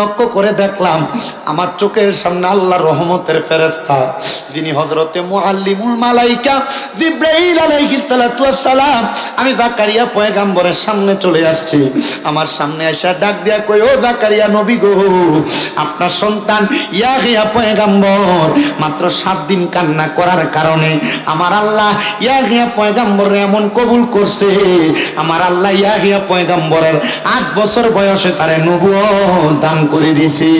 লক্ষ্য করে দেখলাম, আমার চোখের সামনে আল্লাহ রহমতের ফেরেস্তা যিনি হজরতে মুআল্লিমুল মালাইকা জিব্রাইল সালাম আমি জাকারিয়া পয়গাম্বরের সামনে চলে আসছি। আমার সামনে এসে ডাক দিয়া কই ও জাকারিয়া নবী গো, আপনার সন্তান ইয়াহিয়া পয়গাম্বর, মাত্র সাত দিন কান্না করার কারণে আমার আল্লাহ ইয়াহিয়া পয়গাম্বর এমন কবুল করছে। আমার আল্লাহ ইয়াহিয়া পয়গাম্বরের আট বছর বয়সে তারে নবুয়ত দান করে দিছি।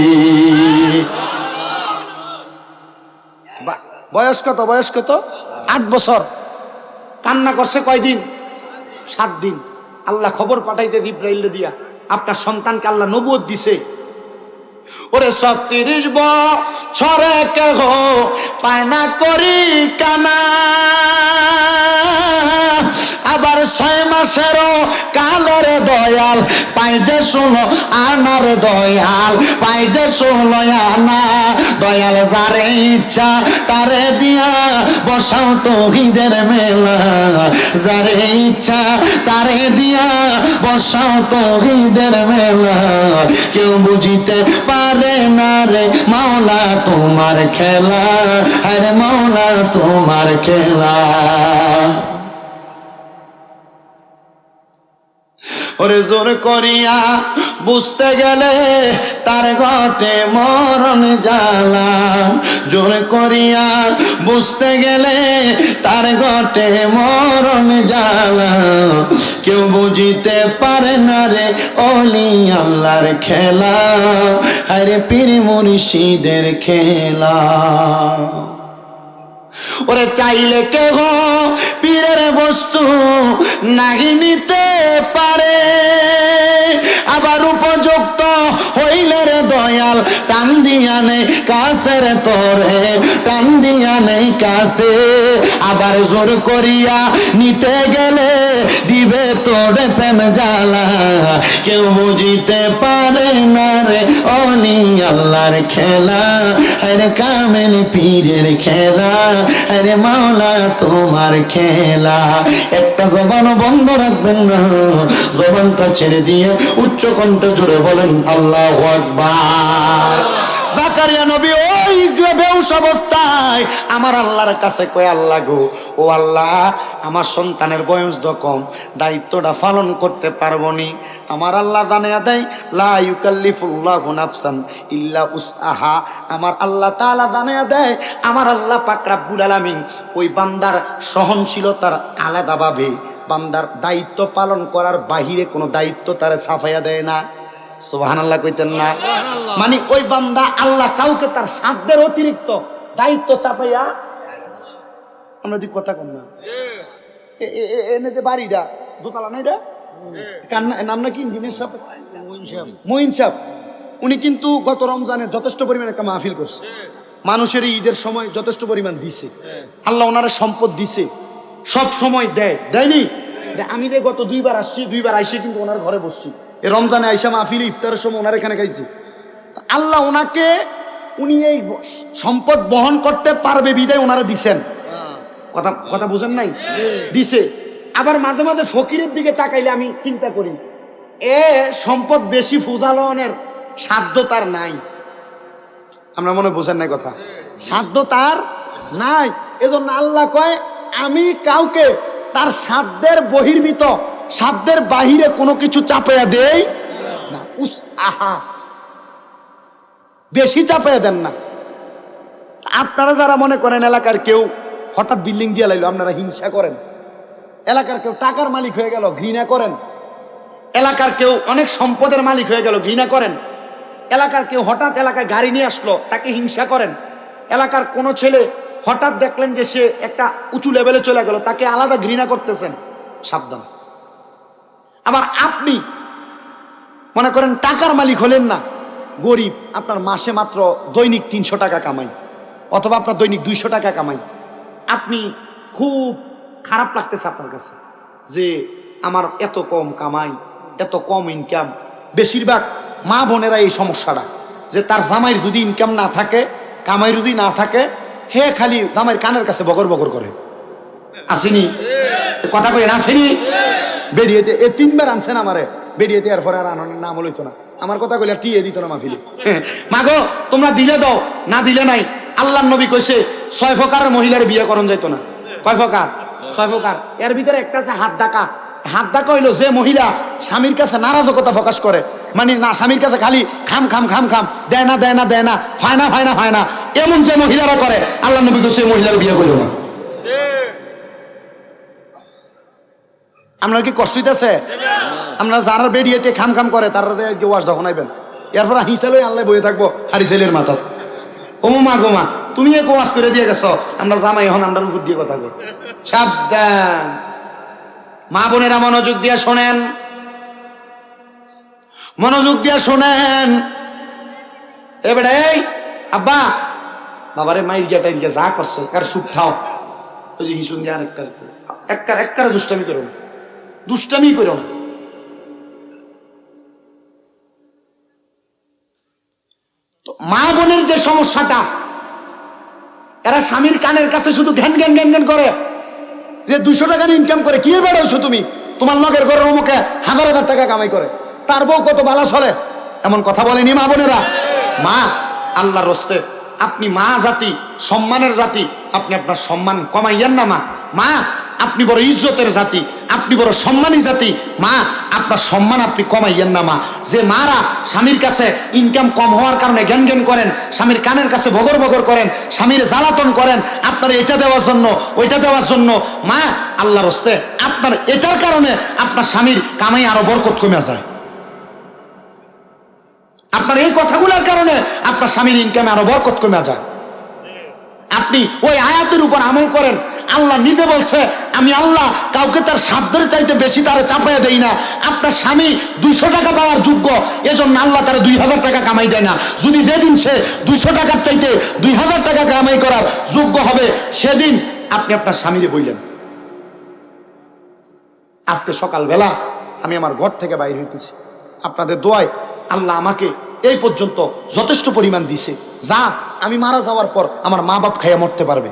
বয়স কত বয়স কত? আট বছর। কান্না করছে কয়দিন? সাত দিন। আল্লাহ খবর পাঠাইতে ইব্রাহিল দিয়া, আপনার সন্তানকে আল্লাহ নবুয়ত দিছে। ওরে সব তিরিশ বছরে কেহ পায় না করি কানা। আবার ছয় মাসেরও কালের দয়াল। পাই যে শুনো আনার দয়াল, পাই যে শুনো আনা। দয়াল যারে ইচ্ছা তারে দিয়া বসাও তো ঈদের মেলা। যারে ইচ্ছা তারে দিয়া বসাও তো ঈদের মেলা। কেউ বুঝিতে পারে না রে মাওলা তোমার খেলা। আরে মাওলা তোমার খেলা। ওরে জোর করিয়া বুঝতে গেলে তার ঘটে মরণ জ্বালা। জোর করিয়া বুঝতে গেলে তার ঘটে মরণ জ্বালা। কেউ বুঝিতে পারে না রে অলি আল্লাহর খেলা। আরে পীর মুর্শিদের খেলা। ওরে চাইলে কেহ পীরের বস্তু নাহি নিতে পারে। আবার উপযুক্ত হইলে রে দয়াল টান দিয়া নেই। কাছের তরে টান দিয়া নেই কাছে। আবার জোর করিয়া নিতে গেলে দিবে তোরে প্রেম জ্বালা। কেউ বুঝিতে পারে না রে অলি আল্লাহর খেলা। আরে কামেল পীরের খেলা আরে মাওলা তোমার খেলা। একটা জবান বন্ধ রাখবেন না, জবানটা ছেড়ে দিয়ে উচ্চ কণ্ঠে জুড়ে বলেন, আল্লাহ আকবার। জাকারিয়া নবী, ওই বেউস অবস্থায়। আমার আল্লাহর কাছে কয়, আল্লাহ গো, ও আল্লাহ, আমার সন্তানের বয়স তো কম দায়িত্বটা পালন করতে পারব নি। আমার আল্লাহ জানিয়া দেয়, লা ইউকাল্লিফুল্লাহু নাফসান ইল্লা উসআহা। আমার আল্লাহ তাআলা জানিয়া দেয়, আমার আল্লাহ পাক রাব্বুল আলামিন ওই বান্দার সহনশীলতার আলাদাভাবে, বান্দার দায়িত্ব পালন করার বাহিরে কোনো দায়িত্ব তারা ছাফাইয়া দেয় না। সুবাহান আল্লাহ কইতেন না মানে ওই বান্দা আল্লাহ কাউকে তার সাধ্যের অতিরিক্ত দায়িত্ব চাপাইয়া আমরা যদি কথা কম না এনে যে বাড়িটা দোতলা না নাম নাকি ইঞ্জিনিয়ার সাহেব মহিন সাহেব উনি কিন্তু গত রমজানে যথেষ্ট পরিমাণে একটা মাহফিল করছে মানুষের ঈদের সময় যথেষ্ট পরিমাণ দিছে আল্লাহ ওনারা সম্পদ দিছে সব সময় দেয় দেয়নি আমি যে গত দুইবার আসছি দুইবার আইসে কিন্তু ওনার ঘরে বসছি এই রমজানে আইসা মাহফিল ইফতারের সময় ওনার এখানে খাইছি। আল্লাহ ওনাকে উনি এই সম্পদ বহন করতে পারবে বিদায় ওনারা দিছেন। কথা কথা বুঝেন নাই? দিছে। আবার মাঝে মাঝে ফকিরের দিকে তাকাইলে আমি চিন্তা করি এ সম্পদ বেশি ফুজালনের সাধ্য তার নাই। আমরা মনে বুঝেন নাই কথা। সাধ্য তার নাই। এজন্য আল্লাহ কয় আমি কাউকে তার সাধ্যের বহির্ভূত সাধ্যের বাহিরে কোনো কিছু চাপাইয়া দেই না। উস, আহা। বেশি চাপাইয়া দেন না। আপনারা যারা মনে করেন এলাকার কেউ হঠাৎ বিল্ডিং দিয়ে লাইলো, আপনারা হিংসা করেন। এলাকার কেউ টাকার মালিক হয়ে গেল, ঘৃণা করেন। এলাকার কেউ অনেক সম্পদের মালিক হয়ে গেল, ঘৃণা করেন। এলাকার কেউ হঠাৎ এলাকায় গাড়ি নিয়ে আসলো, তাকে হিংসা করেন। এলাকার কোনো ছেলে হঠাৎ দেখলেন যে সে একটা উঁচু লেভেলে চলে গেল, তাকে আলাদা ঘৃণা করতেছেন। সাবধান। আবার আপনি মনে করেন টাকার মালিক হলেন না, গরিব, আপনার মাসে মাত্র দৈনিক তিনশো টাকা কামাই, অথবা আপনার দৈনিক দুইশো টাকা কামাই। আপনি খুব খারাপ লাগতেছে আপনার কাছে যে আমার এত কম কামাই, এত কম ইনকাম বেশিরভাগ মা বোনেরা এই সমস্যাটা, যে তার জামাইয়ের যদি ইনকাম না থাকে কামাই যদি না থাকে, হে খালি জামাইয়ের কানের কাছে বগর বগর করে। আসেনি কথা কই আসেনি বেরিয়েতে এ তিনবার আনছেন আমারে। বেরিয়েতে এরপরে আর আনানোর নাম লইতো না। আমার কথা কইলে টিয়ে দিত না মাহফিলে। মাগো তোমরা দিলে দাও না দিলে নাই। আল্লাহ নবী কইছে ছয় ফকার মহিলার বিয়ে করন যাইতো না। কয় ফকার ছয় ফকার এর ভিতরে একটা আছে হাত ডাকা। হাত ডাকা হইল যে মহিলা স্বামীর কাছে নারাজকতা প্রকাশ করে। মানে না স্বামীর কাছে খালি খাম খাম খাম খাম দেয় না দেয় না দেয় না ফায়না ফায়না ফায়না এমন যে মহিলারা করে আল্লাহ নবী কইছে মহিলার বিয়ে করল না। আপনার কি কষ্ট হইতেছে? আমরা যারা বেরিয়েতে খাম খাম করে, তারা কেউ ওয়াশ দখন আইবেন এরপর হিসাবে আনলে বয়ে থাকব হারি ছেলের মাথা ও মা গো মা, তুমি এক ওয়াশ করে দিয়ে গেছো, আমরা জামাই এখন আমরা উপর দিয়ে কথা কই। সাবধান। মা বোনেরা মনোযোগ দিয়ে শোনেন। মনোযোগ দিয়ে শোনেন। এবারে এই, আব্বা। বাবারে মাইর গিয়া গিয়া যা করছে কার সুখ ওই যে হিসুন দিয়ে আরেকটা এককার এককার দুষ্টামি করো না। দুষ্টামি করো না। মা বোনের যে সমস্যাটা, এরা স্বামীর কানের কাছে শুধু ঘ্যান ঘ্যান ঘ্যান ঘ্যান করে, যে দুশো টাকার ইনকাম করে, কি বেড়াইছো তুমি? তোমার লগের ঘরের অমুকে হাজার হাজার টাকা কামাই করে। তার বউ কত বালা চলে? এমন কথা বলেনি মা বোনেরা? মা, আল্লাহর রস্তে আপনি মা জাতি, সম্মানের জাতি, আপনি আপনার সম্মান কমাইয়েন না মা। মা আপনি বড় ইজ্জতের জাতি, আপনি বড় সম্মানী জাতি। মা, আপনার সম্মান আপনি কমাইয়েন না, মা। যে মারা স্বামীর কাছে ইনকাম কম হওয়ার কারণে জ্ঞান জ্ঞান করেন, স্বামীর কানের কাছে বগর বগর করেন, স্বামীর জ্বালাতন করেন, আপনার এটা দেওয়ার জন্য, ওইটা দেওয়ার জন্য, মা, আল্লাহর হস্তে আপনার এটার কারণে আপনার স্বামীর কামাই আরও বরকত কমে যায়। আপনার এই কথাগুলোর কারণে আপনার স্বামীর ইনকামে আরও বরকত কমে যায়। আপনি ওই আয়াতের উপর আমল করেন আল্লাহ নিজে বলছে, আমি আল্লাহ কাউকে তার সাধ্যের চাইতে বেশি তারা চাপাইয়া দেই না। আপনার স্বামী দুইশো টাকা পাওয়ার যোগ্য, এজন্য আল্লাহ তারা দুই হাজার টাকা কামাই দেয় না। যদি যেদিন সে দুইশো টাকার চাইতে দুই হাজার টাকা কামাই করার যোগ্য হবে, সেদিন আপনি আপনার স্বামীরে বললেন, আজকে সকালবেলা আমি আমার ঘর থেকে বাইর হইতেছি। আপনাদের দোয়ায় আল্লাহ আমাকে এই পর্যন্ত যথেষ্ট পরিমাণ দিছে। যা, আমি মারা যাওয়ার পর আমার মা বাপ খাইয়া মরতে পারবে।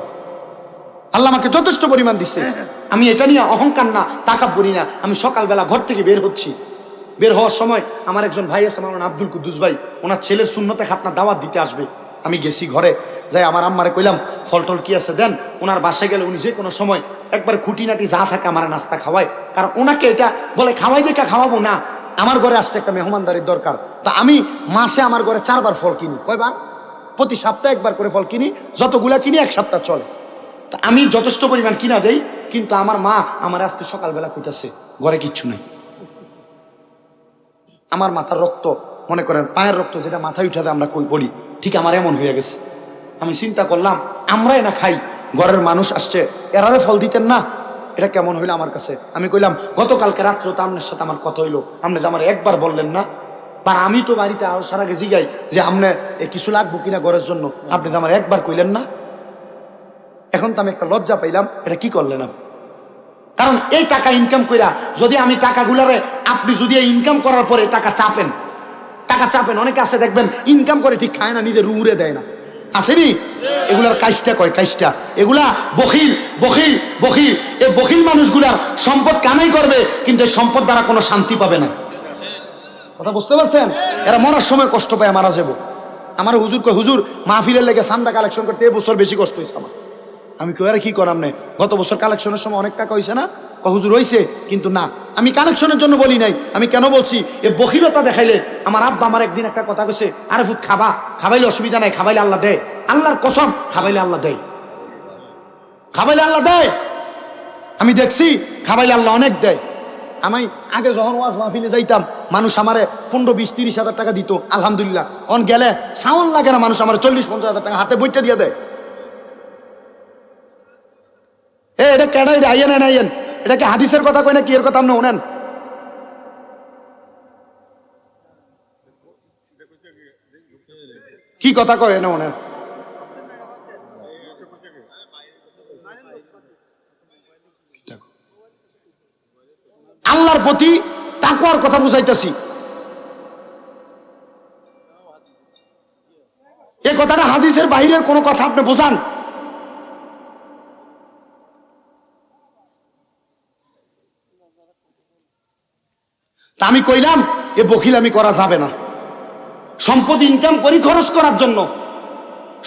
আল্লাহ আমাকে যথেষ্ট পরিমাণ দিচ্ছে আমি এটা নিয়ে অহংকার না টাকা বলি না। আমি সকালবেলা ঘর থেকে বের হচ্ছি। বের হওয়ার সময় আমার একজন ভাই আছে, আমার আব্দুল কুদ্দুস ভাই। ওনার ছেলের শূন্যতে খাতনা দাওয়াত দিতে আসবে। আমি গেছি ঘরে, যাই আমার আম্মারে কইলাম ফল টল কি আছে দেন? ওনার বাসায় গেলে উনি যে কোনো সময় একবার খুঁটিনাটি যা থাকে আমার নাস্তা খাওয়ায়। কারণ ওনাকে এটা বলে, খাওয়াই দেখা খাওয়াবো না। আমার ঘরে আসতে একটা মেহমানদারির দরকার। তা আমি মাসে আমার ঘরে চারবার ফল কিনি। কয়বার? প্রতি সপ্তাহে একবার করে ফল কিনি, যতগুলা কিনি এক সপ্তাহ চলে। আমি যথেষ্ট পরিমাণ কিনা দেই, কিন্তু আমার মা আমার আজকে সকালবেলা কইতাছে, ঘরে কিচ্ছু নাই। আমার মাথার রক্ত, মনে করেন, পায়ের রক্ত যেটা মাথায় উঠাতে আমরা কই বলি ঠিক আমার এমন হয়ে গেছে। আমি চিন্তা করলাম, আমরাই না খাই, ঘরের মানুষ আসছে, এরারে ফল দিতেন না? এটা কেমন হইল আমার কাছে? আমি কইলাম, গতকালকে রাত্রে তো আপনার সাথে আমার কথা হইল আপনি যে আমার একবার বললেন না? বা আমি তো বাড়িতে আসার আগে জিগাই যে আপনি এ কিছু লাগবো কিনা ঘরের জন্য, আপনি তো আমার একবার কইলেন না? এখন তো আমি একটা লজ্জা পাইলাম, এটা কি করলেন আপনি? কারণ এই টাকা ইনকাম কইরা যদি আমি টাকাগুলারে, আপনি যদি ইনকাম করার পরে টাকা চাপেন টাকা চাপেন, অনেকে আছে দেখবেন ইনকাম করে ঠিক খায় না, নিজের উড়ে দেয় না। আসেনি এগুলার কাজটা কয়, কাজটা? এগুলা বখিল বখিল বখিল। এই বখিল মানুষগুলার সম্পদ কামাই করবে, কিন্তু এই সম্পদ দ্বারা কোনো শান্তি পাবে না। কথা বুঝতে পারছেন? এরা মরার সময় কষ্ট পায়, মারা যাব। আমার হুজুর কয়, হুজুর, মাহফিলের লেগে চান্দা কালেকশন করতে এবছর বেশি কষ্ট হয়েছে আমার। আমি কই, আরে কি করাম নে গত বছর কালেকশনের সময় অনেক টাকা হয়েছে না? হুজুর হয়েছে কিন্তু না, আমি কালেকশনের জন্য বলি নাই। আমি কেন বলছি? এ বহিরতা দেখাইলে আমার আব্বা আমার একদিন একটা কথা কইছে, আরে ফুট খাবা। খাবাইলে অসুবিধা নাই, খাবাইলে আল্লাহ দেয়। আল্লাহর কসম, খাবাইলে আল্লাহ দেয়। খাবাইলে আল্লাহ দেয়। আমি দেখছি, খাবাইলে আল্লাহ অনেক দেয়। আমি আগে যখন ওয়াজ মাহফিলে যাইতাম, মানুষ আমারে পনেরো বিশ তিরিশ হাজার টাকা দিত, আলহামদুলিল্লাহ। অন গেলে সাউন লাগে না, মানুষ আমার চল্লিশ পঞ্চাশ হাজার টাকা হাতে বইটা দিয়ে দেয়। এটা কেডাই রে আইয়েন না আইয়েন এটা কি হাদিসের কথা কই না কি এর কথা আপনি ওনেন কি কথা কয় না ওনেন আল্লাহর প্রতি তাকুয়ার কথা বুঝাইতেছি। এ কথাটা হাদিসের বাইরের কোনো কথা আপনি বোঝান? তা আমি কইলাম, এ বকিল আমি করা যাবে না। সম্পদ ইনকাম করি খরচ করার জন্য।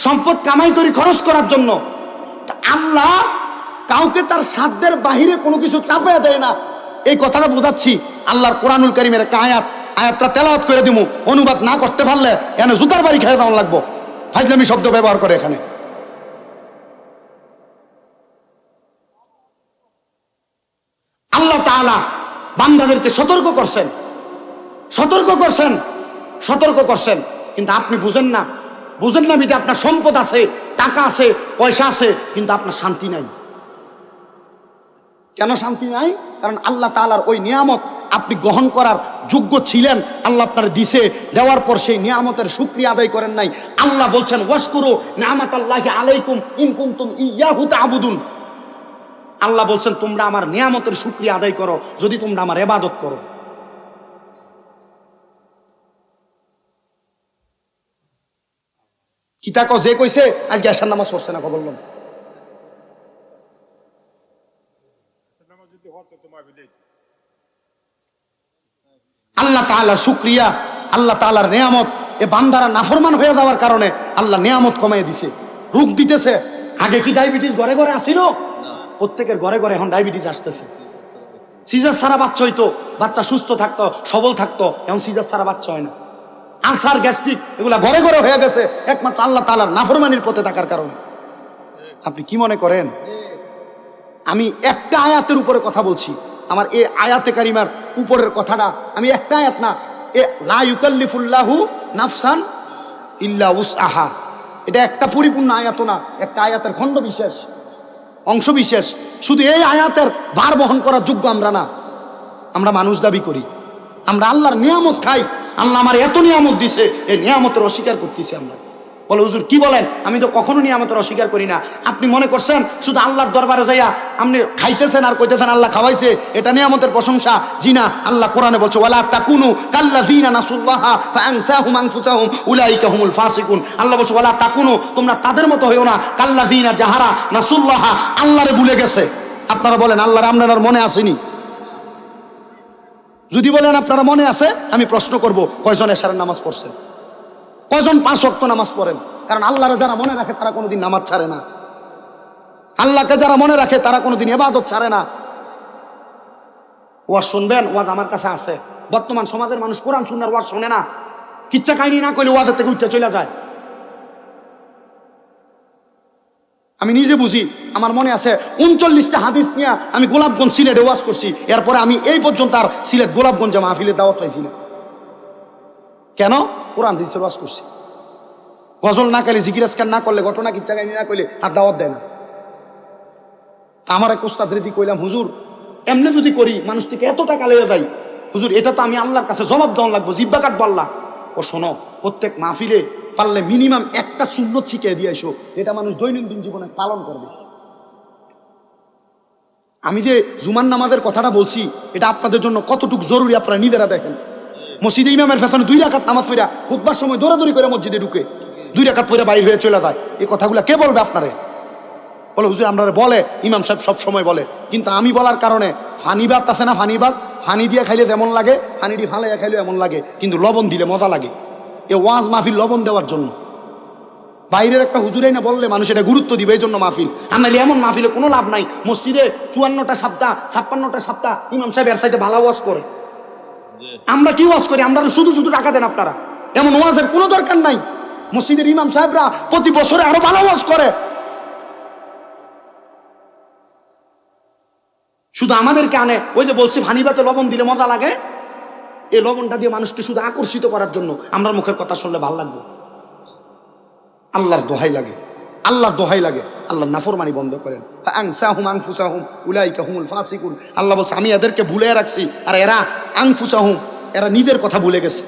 সম্পদ কামাই করি খরচ করার জন্য। আল্লাহ কাউকে তার সাধ্যের বাহিরে কোনো কিছু চাপিয়ে দেয় না। এই কথাটা বোঝাচ্ছি, আল্লাহর কোরআনুল করিমের একটা আয়াত। আয়াতটা তেলাওয়াত করে দিব অনুবাদ না করতে পারলে এনে জুতার বাড়ি খেয়ে যাওয়ার লাগবো। ফাইজলামি শব্দ ব্যবহার করে এখানে আল্লাহ তাআলা বান্দাদেরকে সতর্ক করছেন। সতর্ক করছেন সতর্ক করছেন। কিন্তু আপনি বুঝেন না বুঝেন না বিধে আপনার সম্পদ আছে, টাকা আছে, পয়সা আছে, কিন্তু আপনার শান্তি নাই। কেন শান্তি নাই? কারণ আল্লাহ তালার ওই নিয়ামত আপনি গ্রহণ করার যোগ্য ছিলেন, আল্লাহ আপনার দিছে। দেওয়ার পর সেই নিয়ামতের শুক্রিয়া আদায় করেন নাই। আল্লাহ বলছেন, ওয়াশকুরু নিয়ামত আল্লাহ আলাইকুম ইন কুনতুম ইয়াহু তা'বুদুন আল্লাহ বলছেন, তোমরা আমার নিয়ামতের শুক্রিয়া আদায় করো, যদি তোমরা আমার এবাদত করো। কিতা ক যে কইছে, আজকে আসার নামাজ পড়ছে না বললাম আল্লাহ তাআলার শুক্রিয়া, আল্লাহ তাআলার নিয়ামত, এ বান্দারা নাফরমান হয়ে যাওয়ার কারণে আল্লাহ নিয়ামত কমাই দিছে। রোগ দিতেছে। আগে কি ডায়াবেটিস ঘরে ঘরে আসিল? প্রত্যেকের ঘরে ঘরে এখন ডায়াবেটিস আসতেছে। সিজার সারা বাচ্চা হইতো, বাচ্চা সুস্থ থাকতো, সবল থাকতো, এখন সিজার সারা বাচ্চা হয় না। আলসার, গ্যাস্ট্রিক, এগুলা ঘরে ঘরে হয়ে গেছে, একমাত্র আল্লাহ তালার নাফরমানির পথে থাকার কারণে। আপনি কি মনে করেন? আমি একটা আয়াতের উপরে কথা বলছি। আমার এই আয়াতে কারিমার উপরের কথাটা আমি একটা আয়াত না, এ লা ইউকাল্লিফুল্লাহু নাফসান ইল্লা উস আহা এটা একটা পরিপূর্ণ আয়াত না, একটা আয়াতের খণ্ড বিশেষ অংশ বিশেষ শুধু এই আয়াতের ভার বহন করার যোগ্য আমরা না। আমরা মানুষ দাবি করি। আমরা আল্লাহর নিয়ামত খাই। আল্লাহ আমার এত নিয়ামত দিছে, এই নিয়ামতের অস্বীকার করতেছি আমরা। বলে, হুজুর, কি বলেন? আমি তো কখনো নিয়ামতের অস্বীকার করি না। আপনি মনে করছেন শুধু আল্লাহর দরবারে যাইয়া আপনি খাইতেছেন আর কইতেছেন আল্লাহ খাওয়াইছে? এটা নিয়ামতের প্রশংসা। জি না, আল্লাহ কোরআনে বলছে, ওয়ালা তাকুনু কাল্লাযীনা নাসুল্লাহা ফাআনসাহুম আনফুসাহুম উলাইকা হুমুল ফাসিকুন। আল্লাহ বলছে, ওয়ালা তাকুনু, তোমরা তাদের মতো হইও না। কাল্লাযীনা যাহারা নাসুল্লাহা আল্লাহরে ভুলে গেছে। আপনারা বলেন, আল্লাহর আপনার মনে আসেনি? যদি বলেন, আপনারা মনে আছে? আমি প্রশ্ন করব, কয়জন এশারের নামাজ পড়ছেন? কয়জন পাঁচ ওয়াক্ত নামাজ পড়েন? কারণ আল্লাহরে যারা মনে রাখে তারা কোনোদিন নামাজ ছাড়ে না। আল্লাহকে যারা মনে রাখে তারা কোনোদিন এবাদত ছাড়ে না। ওয়াজ শুনবেন? ওয়াজ আমার কাছে আছে। বর্তমান সমাজের মানুষ কোরআন শুনার ওয়াজ শোনে না। কিচ্ছা কাহিনী না করলে ওয়াজের থেকে উঠতে চলে যায়। আমি নিজে বুঝি, আমার মনে আছে, উনচল্লিশটা হাদিস নিয়ে আমি গোলাপগঞ্জ সিলেটে ওয়াজ করছি। এরপরে আমি এই পর্যন্ত আর সিলেট গোলাপগঞ্জে মাহফিলের দাওয়াত পাইছি না। কেন? কোরআন দিচ্ছে বাস করছি। গজল না কালে জিকিরাজকার না করলে, ঘটনা কিচ্ছা কাহিনী না করলে আর দাওয়াত দেয় না। আমার এক ওস্তাদ রেদি কইলাম, হুজুর, এমনি যদি করি, মানুষ থেকে এত টাকা লেগে যাই হুজুর, এটা তো আমি আল্লাহর কাছে জবাব দেওয়ান লাগবো, জিব্বা কাটবো আল্লাহ। ও শোনো, প্রত্যেক মাহফিলে পারলে মিনিমাম একটা শূন্য শিখিয়ে দিয়ে এসো যেটা মানুষ দৈনন্দিন জীবনে পালন করবে। আমি যে জুমান নামাজের কথাটা বলছি, এটা আপনাদের জন্য কতটুকু জরুরি আপনারা নিজেরা দেখেন। মসজিদে ইমামের ফ্যাশনে দুই রাখাত নামাজ পড়া খুববার সময় দৌড়াদৌড়ি করে মসজিদে ঢুকে দুই রাখাত পরে বাইর হয়ে চলে যায়। এই কথাগুলো কে বলবে আপনারে? বলে, হুজুর আপনারা বলে, ইমাম সাহেব সব সময় বলে। কিন্তু আমি বলার কারণে ফানি ভাত আছে না ফানি ভাত? ফানি দিয়ে খাইলে যেমন লাগে দিয়ে ফালাইয়া খাইলে এমন লাগে, কিন্তু লবণ দিলে মজা লাগে। এ ওয়াজ মাহফিল লবণ দেওয়ার জন্য। বাইরের একটা হুজুরাই না বললে মানুষ এটা গুরুত্ব দিবে, এই জন্য মাহফিল। নাহলে এমন মাহফিলে কোনো লাভ নাই। মসজিদে চুয়ান্নটা সপ্তাহ ছাপ্পান্নটা সপ্তাহ ইমাম সাহেব এর সাইডে ভালো ওয়াজ করে। আমরা কি ওয়াজ করি? আমরা শুধু শুধু টাকা দেন আপনারা। এমন ওয়াজের কোনো দরকার নাই। মসজিদের ইমাম সাহেবরা প্রতি বছরে আরও ভালো ওয়াজ করে। শুধু আমাদেরকে আনে। ওই যে বলছি, ভানিবাতে লবণ দিলে মজা লাগে। এই লবণটা দিয়ে মানুষকে শুধু আকর্ষিত করার জন্য। আমরা মুখের কথা শুনলে ভালো লাগবে। আল্লাহর দোহাই লাগে। আল্লাহর দোহাই লাগে। আল্লাহ নাফরমানি বন্ধ করেন। আংসাহুম আংফুসাহুম, উলাইকা হুমুল ফাসিকুন। আল্লাহ বলছে, আমি এদেরকে ভুলে রাখছি। আর এরা আংফুসাহুম, এরা নিজের কথা ভুলে গেছে।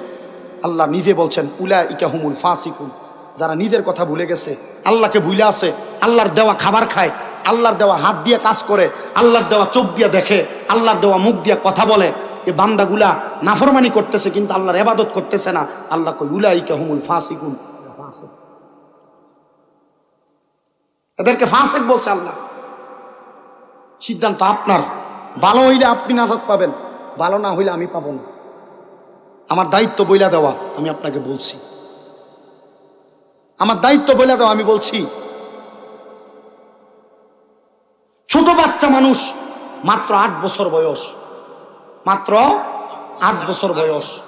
আল্লাহ নিজে বলছেন, উলাইকা হুমুল ফাসিকুন, যারা নিজের কথা ভুলে গেছে, আল্লাহকে ভুলে আছে, আল্লাহর দেওয়া খাবার খায়, আল্লাহর দেওয়া হাত দিয়ে কাজ করে, আল্লাহর দেওয়া চোখ দিয়ে দেখে, আল্লাহর দেওয়া মুখ দিয়ে কথা বলে, এ বান্দাগুলা নাফরমানি করতেছে, কিন্তু আল্লাহর এবাদত করতেছে না। আল্লাহ কই উলাইকা হুমুল ফাসিকুন ফাসিক। এদেরকে ফাঁসেক বলছে আল্লাহ। সিদ্ধান্ত আপনার। ভালো হইলে আপনি নাজাত পাবেন, ভালো না হইলে আমি পাবো না। আমার দায়িত্ব বইলা দেওয়া, আমি আপনাকে বলছি। আমার দায়িত্ব বলে দাও আমি বলছি। ছোট বাচ্চা মানুষ, মাত্র আট বছর বয়স। মাত্র আট বছর বয়স।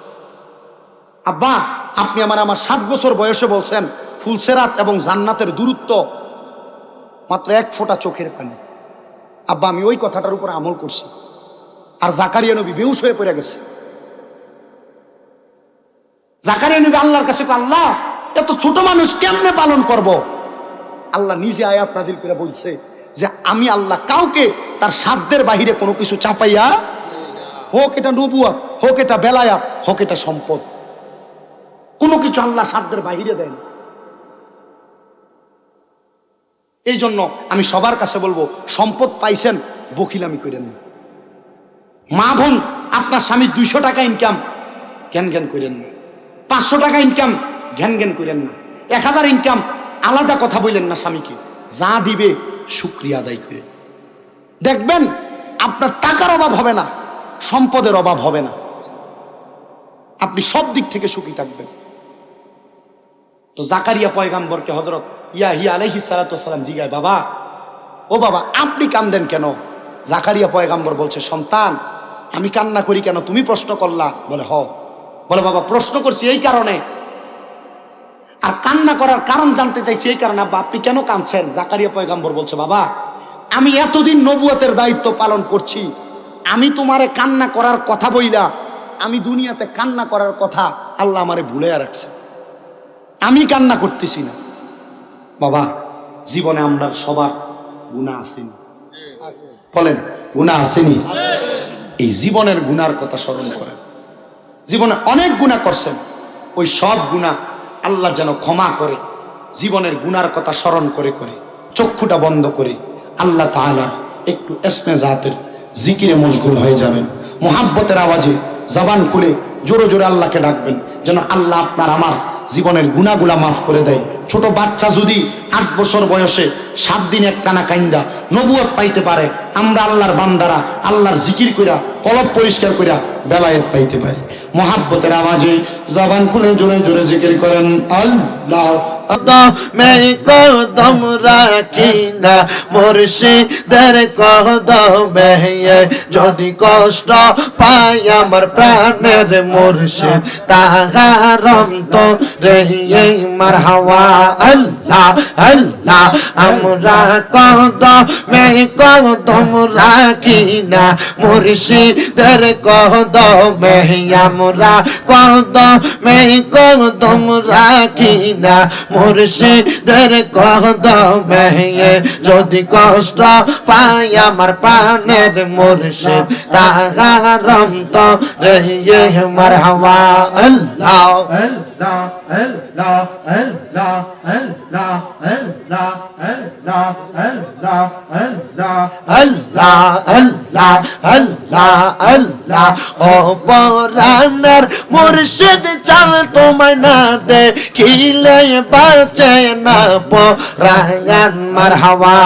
আব্বা, আপনি আমার আমার সাত বছর বয়সে বলছেন, ফুলসেরাত এবং জান্নাতের দূরত্ব মাত্র এক ফোঁটা চোখের পানি। আব্বা, আমি ওই কথাটার উপর আমল করছি। আর জাকারিয়া নবী বেউস হয়ে পড়ে গেছে। জাকারিয়া নবী আল্লাহর কাছে আল্লাহ, এত ছোট মানুষ কেমনে পালন করব? আল্লাহ নিজে আয়াত নাদিল করে বলছে যে, আমি আল্লাহ কাউকে তার সাধ্যের বাহিরে কোনো কিছু চাপাইয়া, হোক এটা নবুয়া হোক এটা বেলায়া হোক এটা সম্পদ, কোনো কিছু আল্লাহ সাধ্যের বাহিরে দেয় না। এই জন্য আমি সবার কাছে বলব, সম্পদ পাইছেন, বকিলামি না। মা বোন, আপনার স্বামী দুইশো টাকা ইনকাম জ্ঞান জ্ঞান করেন না। পাঁচশো টাকা ইনকাম জ্ঞান জ্ঞান করেন না। এক হাজার ইনকাম আলাদা কথা বললেন না স্বামীকে। যা দিবে শুক্রিয়া আদায় করে দেখবেন, আপনার টাকার অভাব হবে না, সম্পদের অভাব হবে না। আপনি সব দিক থেকে সুখী থাকবেন। তো জাকারিয়া পয়গাম্বরকে হজরত ইয়া হি আলহি সালাতাম জিগায় বাবা, ও বাবা, আপনি কান্দেন কেন? জাকারিয়া পয়গাম্বর বলছে, সন্তান, আমি কান্না করি কেন? তুমি প্রশ্ন করলা। বলে, হ। বলে, বাবা, প্রশ্ন করছি এই কারণে। আর কান্না করার কারণ জানতে চাইছি এই কারণে, আব্বা, আপনি কেন কাঁদছেন? জাকারিয়া পয়গাম্বর বলছে, বাবা, আমি এতদিন নবুয়তের দায়িত্ব পালন করছি। আমি তোমারে কান্না করার কথা বইলা, আমি দুনিয়াতে কান্না করার কথা আল্লাহ আমারে ভুলে রাখছে আমি কান্না করতেছি না। বাবা, জীবনে আমরা সবার গুণা আসেনি। বলেন গুণা আসেনি? এই জীবনের গুনার কথা স্মরণ করেন। জীবনে অনেক গুণা করছেন। ওই সব গুণা আল্লাহ যেন ক্ষমা করে, জীবনের গুনার কথা স্মরণ করে করে, চক্ষুটা বন্ধ করে আল্লাহ তাআলা একটু এসমে জাতের জিকিরে মশগুল হয়ে যাবেন। মোহাব্বতের আওয়াজে জবান খুলে জোরে জোরে আল্লাহকে ডাকবেন, যেন আল্লাহ আপনার, আমার জীবনের গুণাগুলা মাফ করে দেয়। ছোট বাচ্চা যদি আট বছর বয়সে সাত দিন এক কানা কাইন্দা নবুয়ত পাইতে পারে, আমরা আল্লাহর বান্দারা আল্লাহর জিকির কইরা, কলব পরিষ্কার কইরা বেলায়ত পাইতে পারি। মহাব্বতের আওয়াজে জবান খুলে জোরে জোরে জিকির করেন, আল্লাহ কদমে কদম রাখি না মুর্শিদের কদমে যদি কষ্ট পাই আমার প্রাণের মুর্শিদ, তাহার তো রে মার হাওয়া আল্লাহ আল্লাহ, আমরা কদমে কদম রাখি না মুর্শিদের কদমে আমরা কদমে কদম রাখি না মুর্শিদের কদমে যদি কষ্ট পাই আমার প্রাণের মুর্শিদ তাহার তো রে মার হাওয়া। আল্লাহ। Allah, Allah, Allah, Allah, Allah, Allah, Allah, Allah. আল্লাহ আল্লাহ আল্লাহ আল্লাহ। ও পরানার মুর্শিদ চাল তোমায় না দে খিলে বাঁচে না পরাঙ্গান মার হাওয়া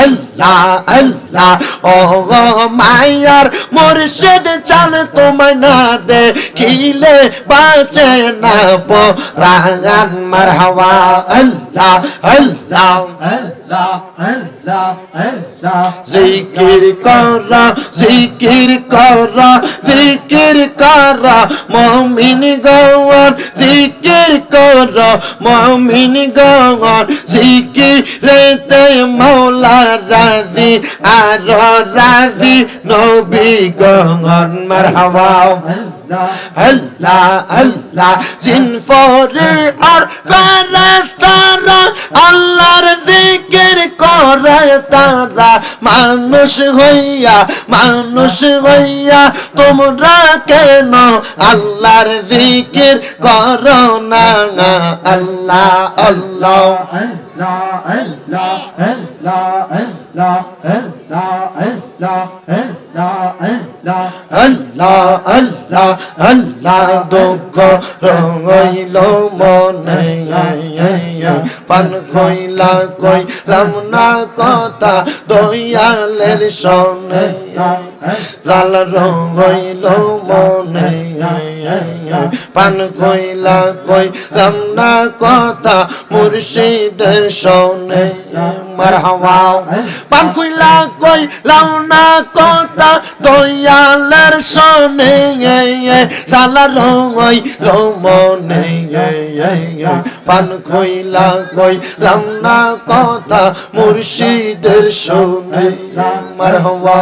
আল্লাহ আল্লাহ ও মায়ার মুর্শিদ চাল তোমায় না দে খিলে বাঁচে না পরাঙ্গান মার হাওয়া আল্লাহ আল্লাহ. জিকির করা জিকির করা জিকির করা মমিন গওয়ার জিকির করা মমিন গওয়ার জিকির রেতে মৌলা রাজি আর রাজি নবী গঙ্গন মারহাবা। আল্লাহ আল্লাহ জিনফরে আর ফেরেশতারা আল্লাহর জিকির করে তারা মানুষ হইয়া মানুষ হইয়া তোমরা কেন আল্লাহর জিকির করো না আল্লাহ আল্লাহ Allah, Allah, Allah, Allah, Allah, Allah, Allah, Allah. আল্লাহ আল্লাহ দুঃখ রঙইল মনে, পান খইলা কইলাম না কথা, দয়ালের সনে। লাল রঙইল মনে, পান কইলা কইলাম না কথা, মুর্শিদের সনে। মারহাবা পান কইলা কইলাম না কথা দয়ালের সনে লাল রঙইল মনে পান কইলা কইলাম না কথা মুর্শিদের সনে মারহাবা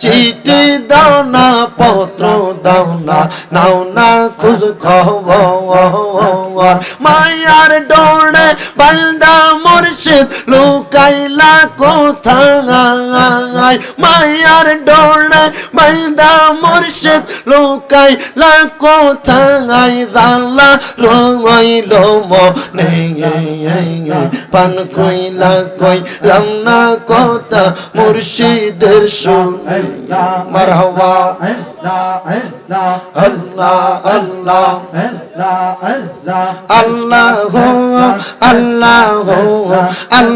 চিঠি দাও না, পত্র দাও না, নাও না খোঁজ খবর। মায়ার ডোরে বান্দা মুর্শিদ লুকাইলা কোথায়? মায়ার ডোরে বান্দা মুর্শিদ, লুকাইলা কোথায়? জালা রঙইল মনে পান কইলা কইলাম না কথা, মুর্শিদের শুনে। মারহাবা। আল্লাহ আল্লাহ। আল্লাহ আল্লাহ